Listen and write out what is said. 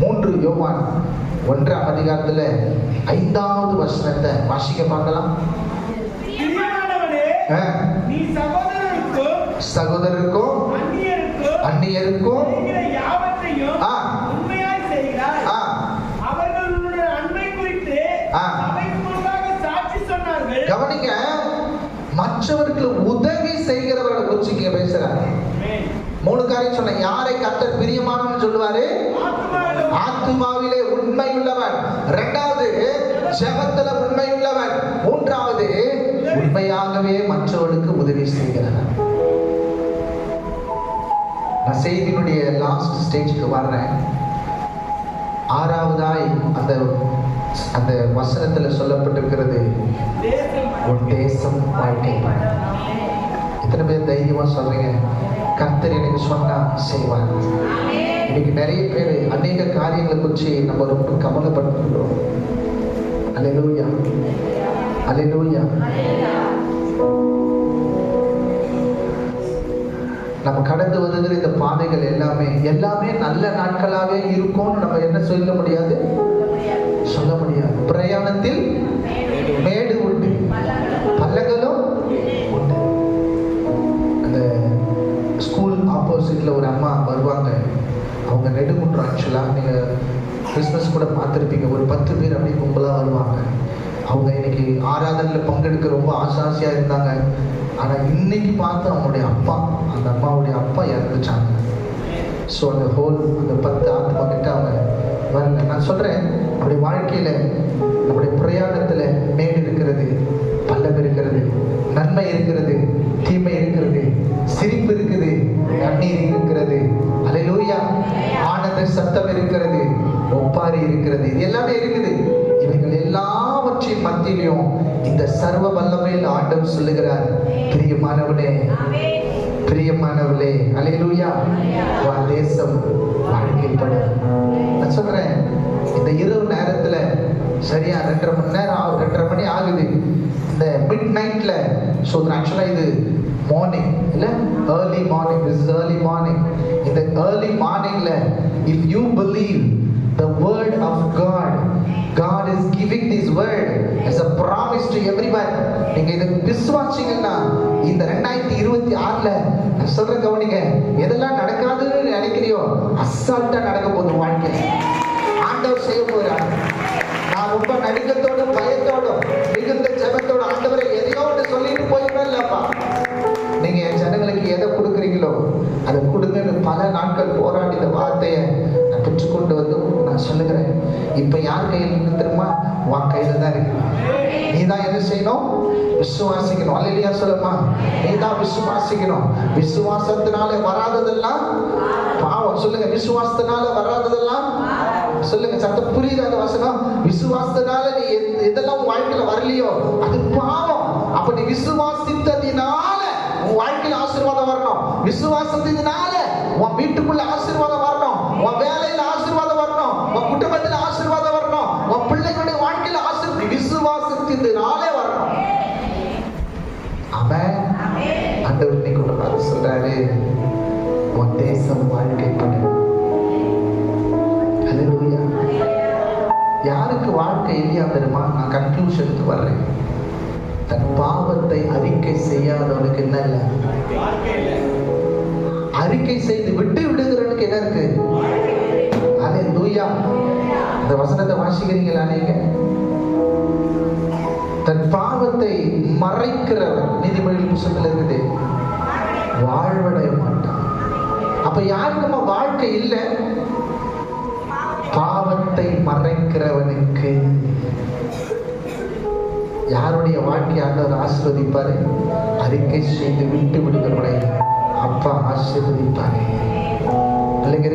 மூன்று யோவான் ஒன்றாம் அதிகாரத்துல ஐந்தாவது வசனத்தை வாசிக்க பார்க்கலாம். சகோதரருக்கும் அந்நியருக்கும். கவனிங்க மற்றவர்களுக்கு உதவி செய்கிறவர்களை குறிச்சு ஆமென். மூணு காரியம் சொன்ன யாரை கத்தர் பிரியமானவன் சொல்லுவாரு? ஆத்மாவிலே உண்மை உள்ளவன் இரண்டாவது ஜெபத்துல உண்மை உள்ளவன் மூன்றாவது உண்மையாகவே மற்றவர்களுக்கு உதவி செய்கிறவன். நான் செய்தியினுடைய லாஸ்ட் ஸ்டேஜுக்கு வர்றேன். ஆறாவதாய் அந்த அந்த வசனத்துல சொல்லப்பட்டிருக்கிறது உன் தேசம் வாழ்க்கை. தைரியமா சொல்றீங்க. கர்த்தர் எனக்கு சொன்னா செய்வார் இன்னைக்கு நிறைய பேர் அநேக காரியங்களை குறிச்சு நம்ம ரொம்ப கவலைப்படுத்துகிறோம் அலையூயா அலையூயா நம்ம கடந்து வருகிற இந்த பாதைகள் எல்லாமே எல்லாமே நல்ல நாட்களாகவே இருக்கும்னு நம்ம என்ன சொல்ல முடியாது? சொல்ல முடியாது. பிரயாணத்தில் ஆப்போசிட்டில் ஒரு அம்மா வருவாங்க. அவங்க நெடுங்குன்றம் ஆக்சுவலாக நீங்கள் கிறிஸ்மஸ் கூட பார்த்துருப்பீங்க. ஒரு பத்து பேர் அப்படியே கும்பலாக வருவாங்க. அவங்க இன்னைக்கு ஆராதனையில் பங்கெடுக்க ரொம்ப ஆசை ஆசையாக இருந்தாங்க. ஆனால் இன்னைக்கு பார்த்து அவங்களுடைய அப்பா அந்த அம்மாவுடைய அப்பா இறந்துச்சாங்க ஸோ அந்த ஹோல் அந்த பத்து ஆத்மா கிட்ட அவங்க வரல. நான் சொல்கிறேன் நம்முடைய வாழ்க்கையில் நம்முடைய பிரயாணத்தில் மேடு இருக்கிறது பள்ளம் இருக்கிறது நன்மை இருக்கிறது சத்தம் இருக்கிறது ஒப்பாரி இருக்கிறது இது எல்லாமே இருக்குது. இவைகள் எல்லாவற்றையும் மத்தியிலும் இந்த சர்வ வல்லமையில் ஆண்டவர் சொல்லுகிறார். பிரியமானவனே பிரியமானவளே அலையிலூயா. வா தேசம் வாழ்க்கைப்படும் நான் சொல்றேன் இந்த இரவு நேரத்துல சரியா ரெண்டரை மணி நேரம் ரெண்டரை ஆகுது. இந்த மிட் நைட்ல ஸோ ஆக்சுவலாக இது மார்னிங் இல்ல? Early morning this is early morning இந்த ஏர்லி மார்னிங்ல if you believe the word of God God is giving this word as a promise to everyone. நீங்க இதை விசுவாச்சிங்கன்னா இந்த ரெண்டாயிரத்தி இருபத்தி ஆறுல நான் சொல்ற கவனிங்க எதெல்லாம் நடக்காதுன்னு நினைக்கிறியோ அசால்ட்டா நடக்க போகுது வாழ்க்கை ஆண்டவர் செய்ய போகிறார் நான் ரொம்ப நடிக்கத்தோ அதை கொடுங்கன்னு பல நாட்கள் போராடி இந்த வார்த்தையை நான் பெற்றுக்கொண்டு வந்து நான் சொல்லுகிறேன். இப்ப யார் கையில் இருந்து தெரியுமா? உன் கையில தான் இருக்கு. நீ தான் என்ன செய்யணும்? விசுவாசிக்கணும். அல்லையா சொல்லுமா? நீ தான் விசுவாசிக்கணும். விசுவாசத்தினால வராததெல்லாம் பாவம். சொல்லுங்க விசுவாசத்தினால வராததெல்லாம் சொல்லுங்க சத்த புரியுது அந்த வசனம்? விசுவாசத்தினால நீ எதெல்லாம் வாழ்க்கையில வரலையோ அது பாவம் அப்ப நீ விசுவாசித்ததினால உன் வாழ்க்கையில ஆசீர்வாதம் வரணும் விசுவாசத்தினால உன் வீட்டுக்குள்ள ஆசீர்வாதம் வரணும் உன் வேலையில ஆசீர்வாதம் வரணும் உன் குடும்பத்துல ஆசீர்வாதம் வரணும் உன் பிள்ளைகளுடைய வாழ்க்கையில ஆசீர்வாதம் விசுவாசத்தினாலே வரணும் அவன் ஆண்டவர் இன்னைக்கு ஒரு வார்த்தை சொல்றாரு உன் தேசம் வாழ்க்கைப்படும் ஹalleluya யாருக்கு வாழ்க்கை இல்லையா தெரியுமா? நான் கன்க்ளூஷனுக்கு வர்றேன். தன் பாவத்தை அறிக்கை செய்யாதவனுக்கு என்ன இல்லை? அறிக்கை செய்து விட்டு விடுகிறவனுக்கு என்ன இருக்கு? அதே தூயா இந்த வசனத்தை வாசிக்கிறீங்களா நீங்க? தன் பாவத்தை மறைக்கிறவன். நீதிமொழிகள் புத்தகத்தில் இருக்குது. வாழ்வடைய மாட்டான் அப்ப யாருக்குமா வாழ்க்கை இல்லை. பாவத்தை மறைக்கிறவனுக்கு. யாருடைய வாழ்க்கை ஆண்டவர் ஆசிர்வதிப்பாரு? அறிக்கை செய்து விட்டு விடுகிறவனை அப்பா ஆசிர்வதிப்பாரு.